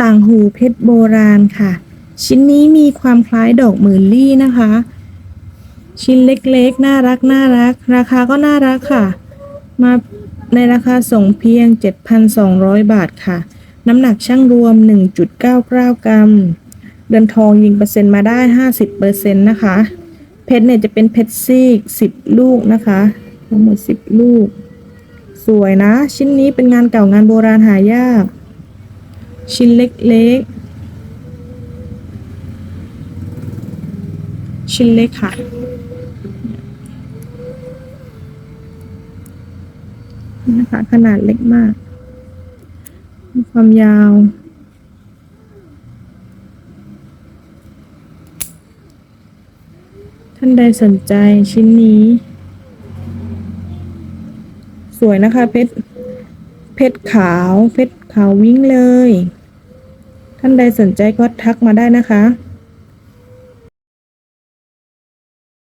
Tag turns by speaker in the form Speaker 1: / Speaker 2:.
Speaker 1: ต่างหูเพชรโบราณค่ะ ชิ้นนี้มีความคล้ายดอกหมื่นลี่นะคะ ชิ้นเล็กๆ น่ารักน่ารัก ราคาก็น่ารักค่ะ มาในราคาส่งเพียง 7,200 บาทค่ะ น้ำหนักช่างรวม 1.99 กรัม เดือนทองยิงเปอร์เซ็นต์มาได้ 50เปอร์เซ็นต์นะคะ เพชรเนี่ยจะเป็นเพชรซีก 10 ลูกนะคะ ทั้งหมด 10 ลูก สวยนะ ชิ้นนี้เป็นงานเก่างานโบราณหายาก ชิ้นเล็กๆ ชิ้นเล็กค่ะ นะคะ ขนาดเล็กมาก มีความยาวท่านใดสนใจชิ้นนี้ สวยนะคะเพชรเพชรขาวเพชรขาววิ่งเลย ท่านใดสนใจก็ทักมาได้นะคะ